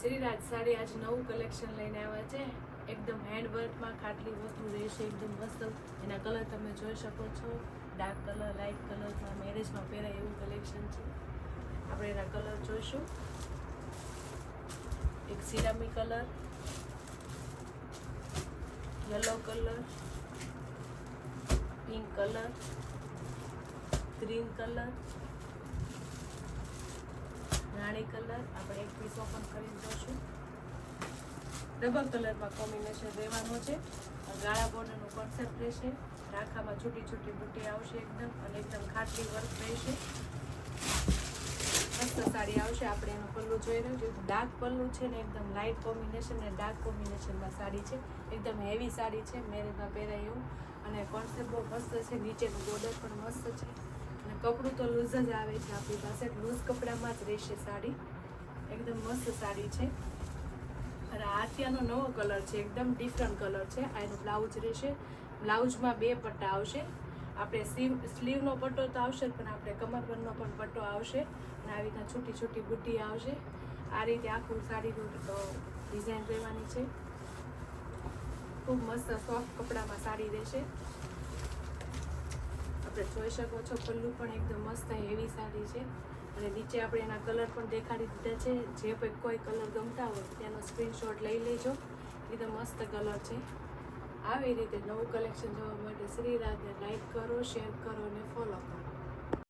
શ્રીરાજ સાડી આજ નવું કલેક્શન લઈને આવ્યા છે. એકદમ હેન્ડવર્કમાં ખાટલી વસ્તુ રહેશે, એકદમ મસ્ત. એના કલર તમે જોઈ શકો છો. ડાર્ક કલર લાઇટ કલરમાં મેરેજમાં પહેરાય એવું કલેક્શન છે. આપણે એના કલર જોઈશું. એક સિરામી colour yellow colour pink colour green colour રાણી કલર આપણે એક પીસ ઓપન કરીને જોશું. ડબલ કલરમાં કોમ્બિનેશન રહેવાનું છે. ગાળા બોર્ડરનું કોન્સેપ્ટ રહેશે. રાખામાં છૂટી છૂટી બુટ્ટી આવશે એકદમ અને એકદમ ખાટલી વર્ક રહેશે. મસ્ત સાડી આવશે. આપણે એનું પલ્લું જોઈ રહ્યું છે ડાર્ક પલ્લું છે ને એકદમ લાઇટ કોમ્બિનેશન અને ડાર્ક કોમ્બિનેશનમાં સાડી છે. એકદમ હેવી સાડી છે. મેરેજમાં પહેરાય એવું. અને કોન્સેપ્ટ બહુ મસ્ત છે. નીચેનું બોર્ડર પણ મસ્ત છે. અને કપડું તો લૂઝ જ આવે છે. આપણી પાસે લૂઝ કપડામાં જ રહેશે સાડી. એકદમ મસ્ત સાડી છે. અને આ ત્યાંનો નવો કલર છે. એકદમ ડિફરન્ટ કલર છે. આ એનો બ્લાઉઝ રહેશે. બ્લાઉઝમાં બે પટ્ટા આવશે. આપણે સ્લીવ, સ્લીવનો પટ્ટો તો આવશે પણ આપણે કમરબંધનો પણ પટ્ટો આવશે. અને આવી રીતના છૂટી છૂટી બુટ્ટી આવશે. આ રીતે આખું સાડીનું ડિઝાઇન રહેવાની છે. ખૂબ મસ્ત સોફ્ટ કપડામાં સાડી રહેશે. આપણે જોઈ શકો છો, પલ્લું પણ એકદમ મસ્ત હેવી સાડી છે. અને નીચે આપણે એના કલર પણ દેખાડી દીધા છે. જે પણ કોઈ કલર ગમતા હોય તેનો સ્ક્રીનશોટ લઈ લેજો. એકદમ મસ્ત કલર છે. આવી રીતે નવું કલેક્શન જોવા માટે શ્રીરાજને લાઈક કરો શેર કરો અને ફોલો કરો.